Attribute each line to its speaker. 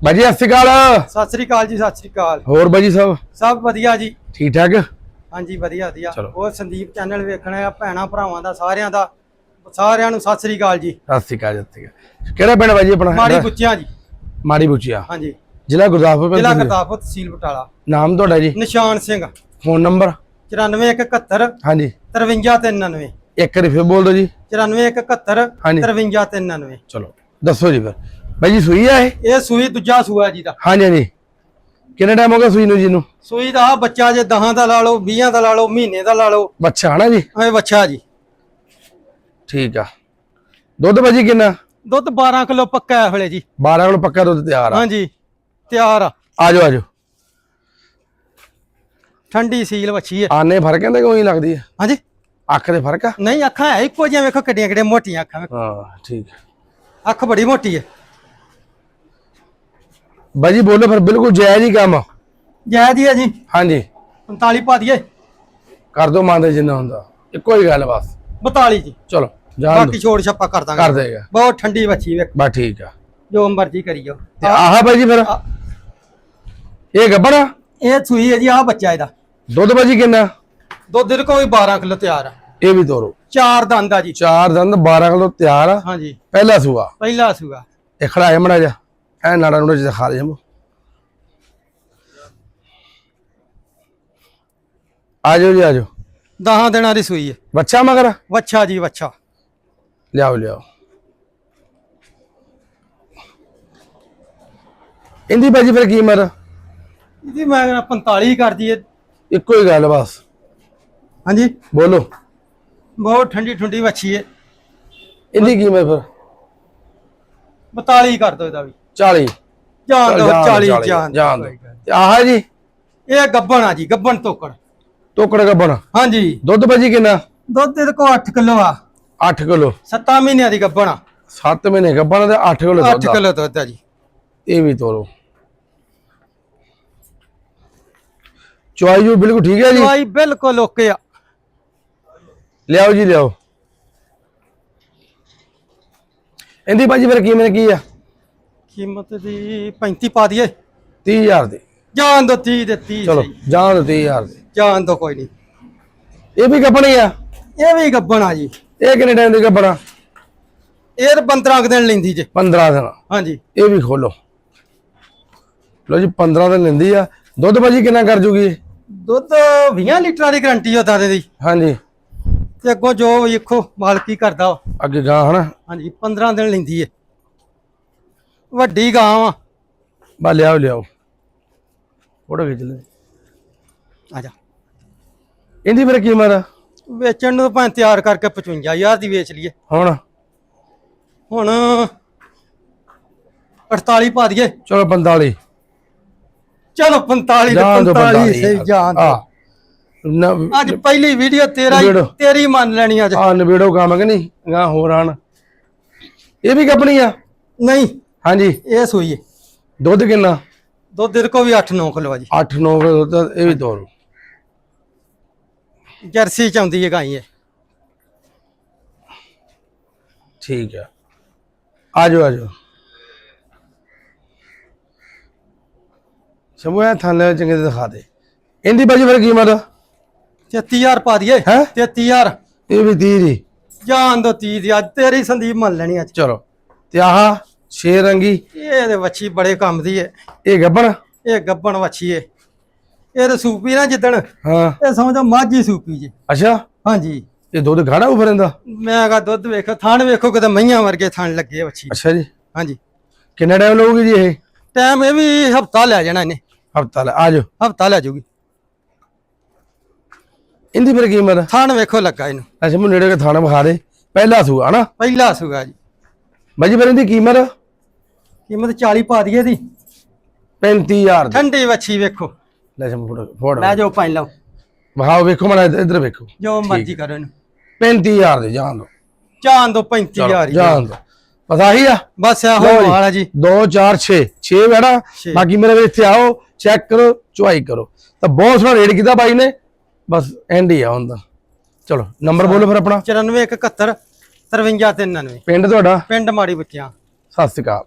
Speaker 1: ਬਾਜੀ ਸਤਿ ਸ਼੍ਰੀ ਅਕਾਲ।
Speaker 2: ਸਤਿ ਸ੍ਰੀ ਅਕਾਲ ਜੀ ਸਤਿ ਸ੍ਰੀ ਅਕਾਲ।
Speaker 1: ਹੋਰ ਬਾਜੀ ਸਾਹਿਬ
Speaker 2: ਸਭ ਵਧੀਆ ਜੀ।
Speaker 1: ਠੀਕ ਠਾਕ?
Speaker 2: ਹਾਂਜੀ ਵਧੀਆ ਵਧੀਆ।
Speaker 1: ਚਲੋ।
Speaker 2: ਉਹ ਸੰਦੀਪ ਚੈਨਲ ਵੇਖਣਾ ਆ ਭੈਣਾ ਭਰਾਵਾਂ ਦਾ ਸਾਰਿਆਂ ਦਾ। ਸਾਰਿਆਂ ਨੂੰ ਸਤਿ ਸ੍ਰੀ ਅਕਾਲ ਜੀ।
Speaker 1: ਸਤਿ ਸ਼੍ਰੀ ਅਕਾਲ ਜੀ, ਸਤਿ ਸ਼੍ਰੀ ਅਕਾਲ। ਕਿਹੜਾ ਪਿੰਡ ਬਾਜੀ ਆਪਣਾ?
Speaker 2: ਮਾੜੀ? ਗੁੱਚਿਆਂ ਜੀ।
Speaker 1: ਮਾੜੀ ਬੁੱਚੀਆ।
Speaker 2: ਹਾਂਜੀ।
Speaker 1: ਜ਼ਿਲ੍ਹਾ ਗੁਰਦਾਸਪੁਰ ਪਿੰਡ
Speaker 2: ਜ਼ਿਲ੍ਹਾ
Speaker 1: ਤੁਸੀਂ?
Speaker 2: ਗੁਰਦਾਸਪੁਰ ਤਹਿਸੀਲ ਬਟਾਲਾ।
Speaker 1: ਨਾਮ ਤੁਹਾਡਾ ਜੀ?
Speaker 2: ਨਿਸ਼ਾਨ ਸਿੰਘ।
Speaker 1: Phone number?
Speaker 2: 9471
Speaker 1: ਹਾਂਜੀ।
Speaker 2: 5399
Speaker 1: ਇੱਕ ਵਾਰੀ ਫਿਰ ਬੋਲ ਦਿਓ ਜੀ।
Speaker 2: 9471
Speaker 1: ਹਾਂਜੀ।
Speaker 2: 5399
Speaker 1: ਚਲੋ ਦੱਸੋ ਜੀ ਫਿਰ। ਬਾਈ ਜੀ ਸੂਈ ਆ ਇਹ?
Speaker 2: ਇਹ ਸੂਈ ਦੂਜਾ ਸੂਆ ਜੀ ਦਾ।
Speaker 1: ਹਾਂਜੀ ਹਾਂਜੀ। ਕਿੰਨਾ ਟਾਈਮ ਹੋ ਗਿਆ ਸੂਈ ਨੂੰ ਜੀ ਨੂੰ?
Speaker 2: ਸੂਈ ਦਾ ਆਹ ਬੱਚਾ ਜੇ 10 ਦਾ ਲਾ ਲਓ 20 ਦਾ ਲਾ ਲਓ ਮਹੀਨੇ ਦਾ ਲਾ ਲਓ।
Speaker 1: ਬੱਚਾ ਹਨਾ ਜੀ?
Speaker 2: ਐ ਬੱਚਾ ਜੀ।
Speaker 1: ਠੀਕ ਆ। ਦੁੱਧ ਬਾਜੀ ਕਿੰਨਾ?
Speaker 2: ਦੁੱਧ 12 ਕਿਲੋ ਪੱਕਾ ਹੈ ਹਲੇ ਜੀ।
Speaker 1: 12 ਕਿਲੋ ਪੱਕਾ ਦੁੱਧ ਤਿਆਰ ਆ।
Speaker 2: ਹਾਂਜੀ ਤਿਆਰ ਆ।
Speaker 1: ਆਜੋ ਆਜੋ।
Speaker 2: ਠੰਡੀ ਸੀਲ ਵੱਛੀ ਹੈ।
Speaker 1: ਆਨੇ ਫ਼ਰਕ ਕਹਿੰਦੇ ਕੋਈ ਲੱਗਦੀ ਆ
Speaker 2: ਹਾਂਜੀ
Speaker 1: ਅੱਖ ਦੇ ਫ਼ਰਕ ਆ?
Speaker 2: ਨਹੀਂ ਅੱਖਾਂ ਹੈ ਇੱਕੋ ਜਿਹੀਆਂ ਵੇਖੋ ਕਿੱਡੀਆਂ ਕਿੱਡੀਆਂ ਮੋਟੀਆਂ ਅੱਖਾਂ ਵੇਖੋ।
Speaker 1: ਹਾਂ ਠੀਕ
Speaker 2: ਅੱਖ ਬੜੀ ਮੋਟੀ ਹੈ।
Speaker 1: ਬਾਜੀ ਬੋਲੋ ਫਿਰ ਬਿਲਕੁਲ ਜਾਇਜ਼ ਹੀ ਕੰਮ
Speaker 2: ਜੈ ਦੀ ਹੈ ਜੀ।
Speaker 1: ਹਾਂਜੀ।
Speaker 2: 45 ਪਾ ਦਈਏ।
Speaker 1: ਕਰ ਦੋ ਮੰਨਦੇ ਜਿੰਨਾ ਹੁੰਦਾ। ਇੱਕੋ ਹੀ ਗੱਲ ਬਸ।
Speaker 2: 42 ਜੀ।
Speaker 1: ਚਲੋ ਜਾਣ
Speaker 2: ਬਾਕੀ ਛੋੜ ਛੱਪਾ ਕਰ ਦਾਂਗੇ।
Speaker 1: ਕਰ ਦੇਗਾ।
Speaker 2: ਬਹੁਤ ਠੰਡੀ ਵੱਛੀ ਵੇਖ।
Speaker 1: ਬਸ ਠੀਕ ਆ।
Speaker 2: ਜੋ ਮਰਜ਼ੀ ਕਰੀਓ।
Speaker 1: ਤੇ ਆਹ ਬਾਜੀ ਫਿਰ? ਇਹ ਗੱਬਣਾ
Speaker 2: ਇਹ ਸੂਈ ਹੈ ਜੀ ਆਹ ਬੱਚਾ ਇਹਦਾ।
Speaker 1: ਦੁੱਧ ਬਾਜੀ ਕਿੰਨਾ?
Speaker 2: ਦੁੱਧ ਦੇ ਕੋਈ 12 ਕਿਲੋ ਤਿਆਰ ਆ।
Speaker 1: ਇਹ ਵੀ ਤੋਰੋ।
Speaker 2: ਚਾਰ ਦੰਦ ਆ ਜੀ।
Speaker 1: ਚਾਰ ਦੰਦ 12 ਕਿਲੋ ਤਿਆਰ ਆ।
Speaker 2: ਹਾਂਜੀ।
Speaker 1: ਪਹਿਲਾ ਸੂਆ।
Speaker 2: ਪਹਿਲਾ ਸੂਆ।
Speaker 1: ਇਹ ਖੜਾ ਹੈ ਮੜਾ ਜਾ ਐ ਨਾੜਾ ਨੂੜਾ ਜਿਹਾ ਖਾ ਦੇ ਜੰਮੋ। ਆਜੋ ਜੀ ਆਜੋ
Speaker 2: 10 ਦਿਨਾਂ ਦੀ ਸੂਈ ਹੈ।
Speaker 1: ਬੱਚਾ ਮਗਰ?
Speaker 2: ਵੱਛਾ ਜੀ ਵੱਛਾ।
Speaker 1: ਲਿਆਓ ਲਿਆਓ। ਇੰਦੀ ਬਾਜੀ ਫਿਰ ਕੀਮਤ
Speaker 2: ਇਹਦੀ ਮੈਂ ਕਹਿੰਦਾ 45 ਕਰ ਦਈਏ
Speaker 1: ਇੱਕੋ ਹੀ ਗੱਲ ਬਸ।
Speaker 2: ਹਾਂਜੀ?
Speaker 1: ਬੋਲੋ।
Speaker 2: ਬਹੁਤ ਠੰਡੀ ਠੰਡੀ ਵੱਛੀ ਹੈ।
Speaker 1: ਇੰਦੀ ਕੀਮਤ ਫਿਰ?
Speaker 2: 42 ਕਰ ਦੋ ਇਹਦਾ ਵੀ।
Speaker 1: 40
Speaker 2: ਜਾਨ ਦੋ
Speaker 1: ਜਾਣ
Speaker 2: 40
Speaker 1: ਦਿਓ,
Speaker 2: ਜਾਨ
Speaker 1: ਜਾਣ
Speaker 2: ਦਿਓ।
Speaker 1: ਦਿਓ। ਤੇ ਆਹ ਜੀ?
Speaker 2: ਇਹ ਗੱਬਣ ਆ ਜੀ ਗੱਬਣ ਤੋਕੜ।
Speaker 1: ਟੋਕੜ ਗੱਬਣ।
Speaker 2: ਹਾਂਜੀ।
Speaker 1: ਦੁੱਧ ਬਾਜੀ ਕਿੰਨਾ?
Speaker 2: ਦੁੱਧ ਇਹਦੇ ਕੋਲ 8 ਕਿਲੋ ਆ।
Speaker 1: 8 ਕਿਲੋ।
Speaker 2: 7 ਮਹੀਨਿਆਂ ਦੀ ਗੱਬਣ ਆ।
Speaker 1: 7 ਮਹੀਨੇ ਗੱਬਣ ਤੇ 8 ਕਿਲੋ
Speaker 2: 8
Speaker 1: ਦੁੱਧ ਆ।
Speaker 2: ਕਿਲੋ ਦੁੱਧ ਆ ਜੀ।
Speaker 1: ਇਹ ਵੀ ਤੋਰੋ ਚੁਆਈ ਜੋ ਬਿਲਕੁਲ ਠੀਕ ਹੈ ਜੀ?
Speaker 2: ਦਵਾਈ ਬਿਲਕੁਲ ਓਕੇ ਆ।
Speaker 1: ਲਿਆਓ ਜੀ ਲਿਆਓ। ਇਹਦੀ ਬਾਜੀ ਫਿਰ ਕੀਮਤ ਕੀ ਆ?
Speaker 2: ਕੀਮਤ ਦੀ 35 ਪਾ ਦਈਏ।
Speaker 1: 30000 ਦੀ।
Speaker 2: ਜਾਨ ਦੋ 30 ਦੇ 30
Speaker 1: ਚਲੋ। ਜਾਣ ਦੋ 30000 ਦੀ।
Speaker 2: ਜਾਨ ਦੋ ਕੋਈ ਨਹੀਂ।
Speaker 1: ਇਹ ਵੀ ਕੱਪਣੀ ਆ?
Speaker 2: ਇਹ ਵੀ ਗੱਬਣ ਜੀ।
Speaker 1: ਇਹ ਕਿੰਨੇ ਟਾਈਮ ਦੀ ਕੱਪਣਾ
Speaker 2: ਇਹ ਤਾਂ 15 ਕੁ ਦਿਨ ਲੈਂਦੀ ਜੇ।
Speaker 1: 15 ਦਿਨ।
Speaker 2: ਹਾਂਜੀ।
Speaker 1: ਇਹ ਵੀ ਖੋਲੋ। ਲੋ ਜੀ 15 ਦਿਨ ਲੈਂਦੀ ਆ। ਦੁੱਧ ਬਾਜੀ ਕਿੰਨਾ ਕਰ ਜੂਗੀ?
Speaker 2: ਦੁੱਧ 20 ਲੀਟਰਾਂ ਦੀ ਗਰੰਟੀ ਆ ਦਾਦੇ ਦੀ।
Speaker 1: ਹਾਂਜੀ।
Speaker 2: ਤੇ ਅੱਗੋਂ ਜੋ ਵੇਖੋ ਮਾਲਕੀ ਕਰਦਾ।
Speaker 1: ਅੱਗੇ ਗਾਂ ਹਨਾ।
Speaker 2: ਹਾਂਜੀ 15 ਦਿਨ ਲੈਂਦੀ ਏ। ਵੱਡੀ ਗਾਂ ਵਾ।
Speaker 1: ਬਾ ਲਿਆਓ ਲਿਆਓ। ਫੋਟੋ ਖਿੱਚ ਲੈ।
Speaker 2: ਆ ਜਾ।
Speaker 1: ਇਹਦੀ ਫਿਰ ਕੀਮਤ ਆ?
Speaker 2: ਵੇਚਣ ਨੂੰ ਭਾਂ ਤਿਆਰ ਕਰਕੇ 55000 ਦੀ ਵੇਚ ਲਈਏ।
Speaker 1: ਹੁਣ?
Speaker 2: ਹੁਣ 48 ਪਾ ਦਈਏ।
Speaker 1: ਚਲੋ 45
Speaker 2: ਚਲੋ 45 ਤੇ
Speaker 1: ਜਾਣ ਦੋ
Speaker 2: 45 ਸਹੀ ਜਾਨ
Speaker 1: ਆ ਨਾ
Speaker 2: ਅੱਜ ਪਹਿਲੀ ਵੀਡੀਓ ਤੇਰਾ ਹੀ। ਤੇਰੀ ਮੰਨ ਲੈਣੀ ਅੱਜ।
Speaker 1: ਆ ਨਵੇੜੋ ਕੰਮ ਕਿ ਨਹੀਂ? ਗਾਂ ਹੋਰ ਆਣ। ਇਹ ਵੀ ਕੱਪਣੀ ਆ?
Speaker 2: ਨਹੀਂ।
Speaker 1: ਹਾਂਜੀ।
Speaker 2: ਇਹ ਸੂਈ ਏ
Speaker 1: ਦੁੱਧ ਕਿੰਨਾ?
Speaker 2: ਦੁੱਧ ਦੇ ਕੋ ਵੀ 8-9 ਕਿਲੋ ਆ ਜੀ।
Speaker 1: 8 9 ਕਿਲੋ ਦੁੱਧ ਇਹ ਵੀ ਤੋਰੋ
Speaker 2: ਜਰਸੀ ਚ ਆਉਂਦੀ ਹੈ ਗਾਈ ਇਹ।
Speaker 1: ਠੀਕ ਆ। ਆਜੋ ਆਜੋ। ਸ਼ਮੂ ਇਹ ਥਾਲੇ ਚੰਗੇ ਤੇ ਦਿਖਾ ਦੇ। ਇਹਦੀ ਬਾਜੀ ਫਿਰ ਕੀਮਤ
Speaker 2: 33000 ਪਾ ਦਈਏ।
Speaker 1: ਹੈਂ?
Speaker 2: 33000
Speaker 1: ਇਹ ਵੀ 30 ਦੀ।
Speaker 2: ਜਾਨ ਦੋ 30 ਦੀ ਅੱਜ ਤੇਰੀ ਸੰਦੀਪ ਮੰਨ ਲੈਣੀ ਅੱਜ।
Speaker 1: ਚਲੋ। ਤੇ ਆਹ ਛੇ ਰੰਗੀ।
Speaker 2: ਇਹ ਤੇ ਵੱਛੀ ਬੜੇ ਕੰਮ ਦੀ ਏ।
Speaker 1: ਇਹ ਗੱਬਣ?
Speaker 2: ਇਹ ਗੱਬਣ ਵੱਛੀ ਏ। ਇਹ ਤੇ ਸੂਪੀ ਨਾ ਜਿੱਦਣ।
Speaker 1: ਹਾਂ।
Speaker 2: ਇਹ ਸਮਝੋ ਮਾਝੀ ਸੂਪੀ ਜੀ।
Speaker 1: ਅੱਛਾ।
Speaker 2: ਹਾਂਜੀ।
Speaker 1: ਇਹ ਦੁੱਧ ਗਾੜਾ ਉਫਰਦਾ
Speaker 2: ਮੈਂ ਕਹਾ ਦੁੱਧ ਵੇਖੋ ਥਣ ਵੇਖੋ ਕਿਤੇ ਮਈਆਂ ਵਰਗੇ ਥਣ ਲੱਗੇ ਵੱਛੀ।
Speaker 1: ਅੱਛਾ ਜੀ।
Speaker 2: ਹਾਂਜੀ।
Speaker 1: ਕਿੰਨਾ ਟਾਈਮ ਲਊਗੀ ਜੀ ਇਹ?
Speaker 2: ਟਾਈਮ ਇਹ ਵੀ ਹਫਤਾ ਲੈ ਜਾਣਾ ਇਹਨੇ।
Speaker 1: ਹਫਤਾ ਲੈ ਆਜੋ
Speaker 2: ਹਫਤਾ ਲੈ ਜਾਊਗੀ
Speaker 1: ਇਹਦੀ ਫਿਰ ਕੀਮਤ?
Speaker 2: ਥਣ ਵੇਖੋ ਲੱਗਾ ਇਹਨੂੰ।
Speaker 1: ਅੱਛਾ ਮੈਨੂੰ ਨੇੜੇ ਕੇ ਥਾਣਾ ਵਿਖਾ ਦੇ। ਪਹਿਲਾ ਸੂਆ ਹਨਾ?
Speaker 2: ਪਹਿਲਾ ਸੂਗਾ ਜੀ।
Speaker 1: ਬਾਜੀ ਫਿਰ ਇਹਦੀ ਕੀਮਤ?
Speaker 2: ਕੀਮਤ 40 ਪਾ ਦਈਏ ਦੀ
Speaker 1: 35000 ਦੀ।
Speaker 2: ਠੰਡੀ ਵੱਛੀ ਵੇਖੋ।
Speaker 1: ਲੈ ਸ਼ਮ ਫੋਟੋ ਫੋਟੋ
Speaker 2: ਲੈ ਜਾਓ ਪਾਈ ਲਓ।
Speaker 1: ਵਿਖਾਓ ਵੇਖੋ ਮੜਾ ਇੱਧਰ ਵੇਖੋ।
Speaker 2: ਜੋ ਮਰਜ਼ੀ ਕਰੋ ਇਹਨੂੰ।
Speaker 1: 35000 ਦੇ ਜਾਣ ਦੋ।
Speaker 2: ਜਾਨ ਦੋ 35000 ਹੀ।
Speaker 1: ਜਾਣ ਦੋ। ਬਸ ਆਹੀ ਆ?
Speaker 2: ਬਸ ਇਹੋ
Speaker 1: ਲਓ ਜੀ।
Speaker 2: ਹਾਲ ਆ ਜੀ।
Speaker 1: 2 4 6 6 ਬੈਣਾ
Speaker 2: ਛੇ।
Speaker 1: ਬਾਕੀ ਮੇਰੇ ਵੀ ਇੱਥੇ ਆਓ ਚੈੱਕ ਕਰੋ ਚੁਆਈ ਕਰੋ। ਤਾਂ ਬਹੁਤ ਸੋਹਣਾ ਰੇਟ ਕੀਤਾ ਬਾਈ ਨੇ। ਬਸ ਐਂਡ ਹੀ ਆ ਹੁੰਦਾ ਚਲੋ ਨੰਬਰ ਬੋਲੋ ਫਿਰ ਆਪਣਾ।
Speaker 2: 9471 5399
Speaker 1: ਪਿੰਡ ਤੁਹਾਡਾ?
Speaker 2: ਪਿੰਡ ਮਾੜੀ ਬੱਚਿਆਂ।
Speaker 1: ਸਤਿ ਸ਼੍ਰੀ ਅਕਾਲ।